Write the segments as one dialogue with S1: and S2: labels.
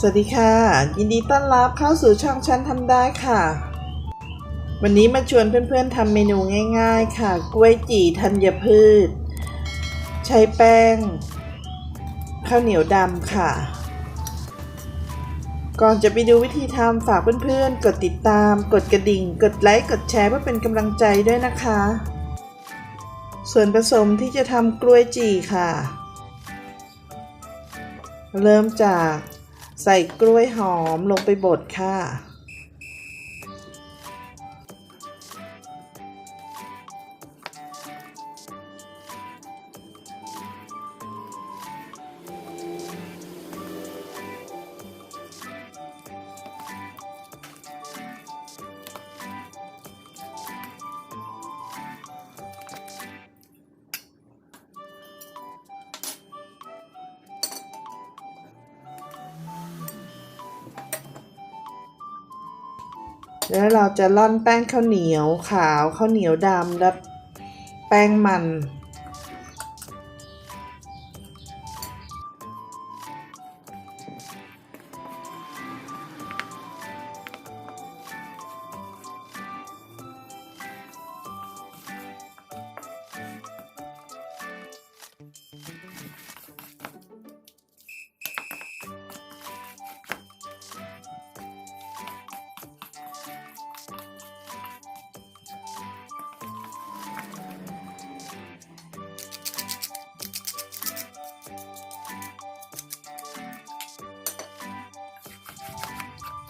S1: สวัสดีค่ะ ยินดีต้อนรับเข้าสู่ช่องฉันทำได้ค่ะ วันนี้มาชวนเพื่อนๆทำเมนูง่ายๆ ค่ะ กล้วยจี่ธัญพืช ใช้แป้ง ข้าวเหนียวดำค่ะ ก่อนจะไปดูวิธีทำฝากเพื่อนๆ กดติดตาม กดกระดิ่ง กดไลค์ กดแชร์เพื่อเป็นกำลังใจด้วยนะคะ ส่วนผสมที่จะทำกล้วยจี่ค่ะ เริ่มจาก ใส่กล้วยหอมลงไปบดค่ะ แล้วเราจะร่อนแป้งข้าวเหนียวขาวข้าวเหนียวดำและแป้งมัน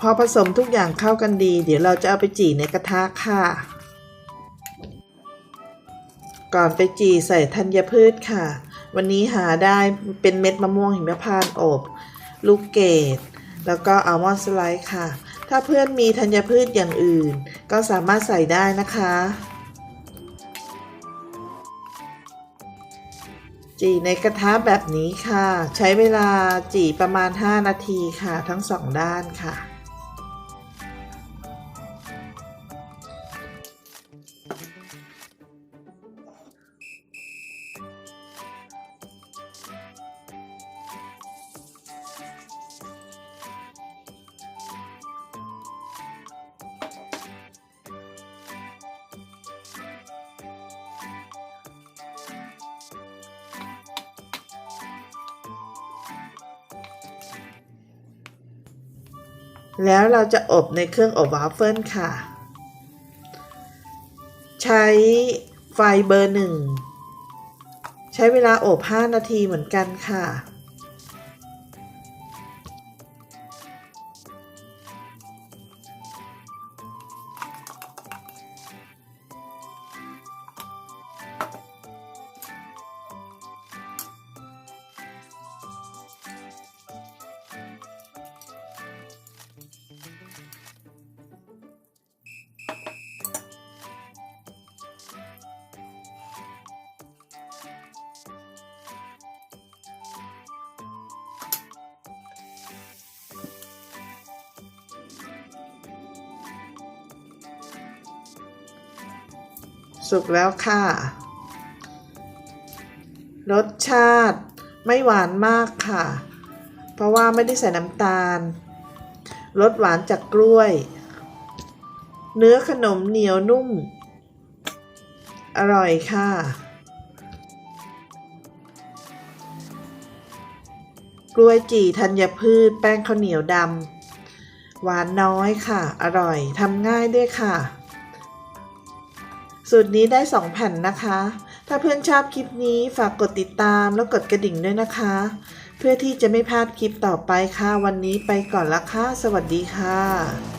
S1: พอผสมทุกอย่างเข้ากันดี เดี๋ยวเราจะเอาไปจี่ในกระทะค่ะ ก่อนไปจี่ใส่ธัญพืชค่ะ วันนี้หาได้เป็นเม็ดมะม่วงหิมพานต์อบ ลูกเกดแล้วก็อัลมอนด์สไลด์ค่ะ ถ้าเพื่อนมีธัญพืชอย่างอื่น ก็สามารถใส่ได้นะคะจี่ในกระทะแบบนี้ค่ะ ใช้เวลาจี่ประมาณ 5 นาทีค่ะ ทั้งสองด้านค่ะ แล้วเราจะอบในเครื่องอบวาฟเฟิลค่ะ ใช้ไฟเบอร์หนึ่ง ใช้เวลาอบ 5 นาทีเหมือนกันค่ะ สุกแล้วค่ะ รสชาติไม่หวานมากค่ะ เพราะว่าไม่ได้ใส่น้ำตาล รสหวานจากกล้วย เนื้อขนมเหนียวนุ่ม อร่อยค่ะ กล้วยจี่ธัญพืชแป้งข้าวเหนียวดำหวานน้อยค่ะ อร่อย ทำง่ายด้วยค่ะ สูตรนี้ได้ 2 แผ่นนะคะ ถ้าเพื่อนชอบคลิปนี้ฝากกดติดตามแล้วกดกระดิ่งด้วยนะคะ เพื่อที่จะไม่พลาดคลิปต่อไปค่ะ วันนี้ไปก่อนละค่ะ สวัสดีค่ะ